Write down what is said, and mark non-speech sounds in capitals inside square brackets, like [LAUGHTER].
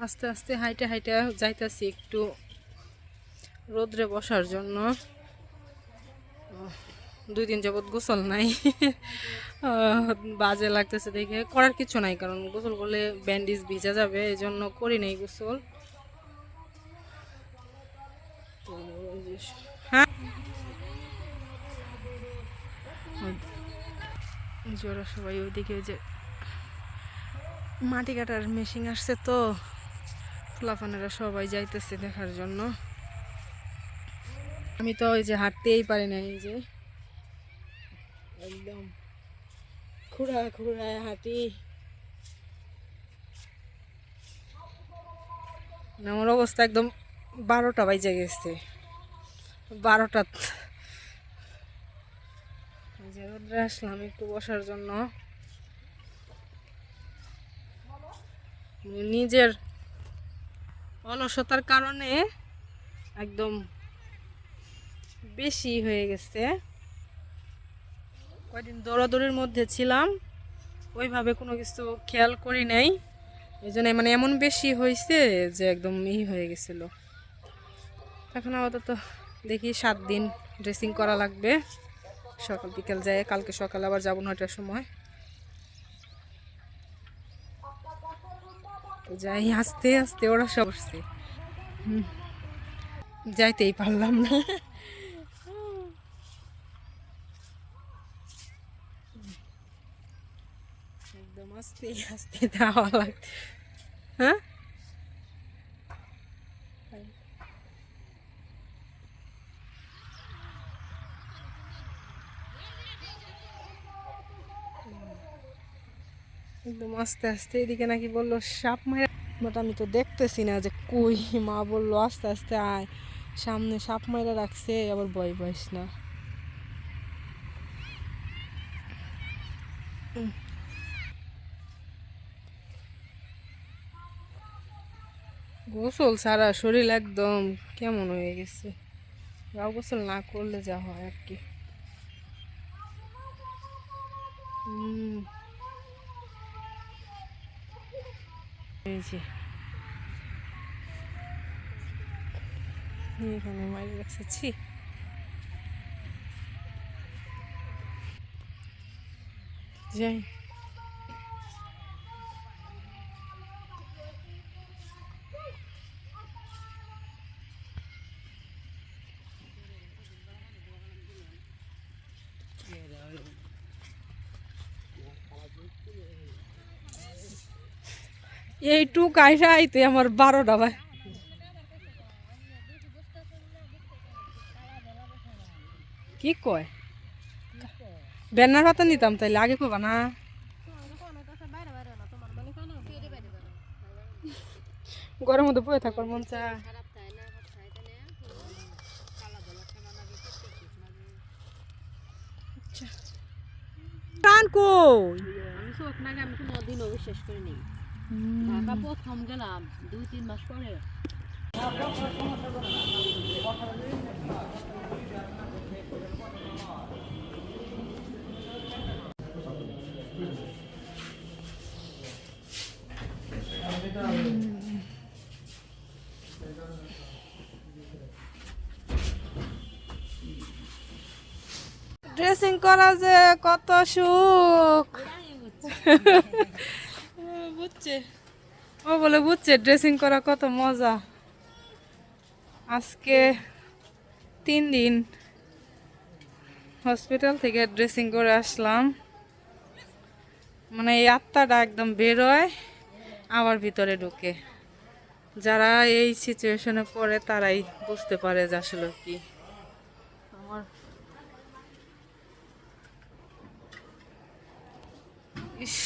আস্তে আস্তে হাইটে হাইটে যাইতেছি একটু রোদ্রে বসার জন্য। দুই দিন যাবৎ গোসল নাই। [LAUGHS] বাজে লাগতেছে দেখে। করার কিছু নাই, কারণ গোসল করলে ব্যান্ডেজ ভিজা যাবে এই জন্য করি নাই গোসল। হ্যাঁ? সবাই ওইদিকে ওই যে মাটি কাটার মেশিন আসছে তো। ফুলাফানেরা সবাই যাইতেছে দেখার জন্য। আমি তো ওই যে হাঁটতেই পারি না এই যে। একদম খুঁড়া খুঁড়ায় হাঁটি। না, আমার অবস্থা একদম বারোটা বাজে গেছে। বারোটা। রোদ্রে আসলাম একটু বসার জন্য। মানে নিজের অলসতার কারণে একদম বেশি হয়ে গেছে। কয়দিন দৌড়াদৌড়ির মধ্যে ছিলাম, ওইভাবে কোনো কিছু খেয়াল করি নাই। এই জন্য মানে এমন বেশি হয়েছে যে একদম ই হয়ে গেছিল। এখন আপাতত দেখি সাত দিন ড্রেসিং করা লাগবে। সকাল বিকেল যায় কালকে সকালে আবার যাব নয়টার সময়। যাই, আস্তে আস্তে ওরা সব উঠছে। যাইতেই পারলাম না। একদম আস্তে আস্তে দেওয়া লাগছে। হ্যাঁ? একদম আস্তে আস্তে এদিকে নাকি বলল, সাপ মারা বাট আমি তো দেখতেছি না যে কই, মা বলল, আস্তে আস্তে আয়, সামনে সাপ মারা রাখছে, আবার বয় বয়স না। গোসল সারা শরীর একদম কেমন হয়ে গেছে। গাও গোসল না করলে যা হয় আর কি। হুম এই যে এখানে মাইল রাখছে ছি যাই। এইটু কাইরা আইতে আমার বারোটা ভাই। কি কয়? ব্যানার পাতা নিতাম তাইলে, আগে কবা না। গরম মধ্যে বয়ে থাকবার মন চা। টান কই আমি চোখ নাগে আমি কোনো দিনও বিশ্বাস করিনি। ঢাকা প্রথম গেলাম দুই তিন মাস পরে ড্রেসিং করা যে কত সুখ। বুঝছে? ও বলে, বুঝছে ড্রেসিং করা কত মজা। আজকে তিন দিন হসপিটাল থেকে ড্রেসিং করে আসলাম। মানে এই আত্মাটা একদম বেরোয়, আবার ভিতরে ঢুকে। যারা এই সিচুয়েশনে পড়ে, তারাই বুঝতে পারে যে আসলে কি। আমার ইস।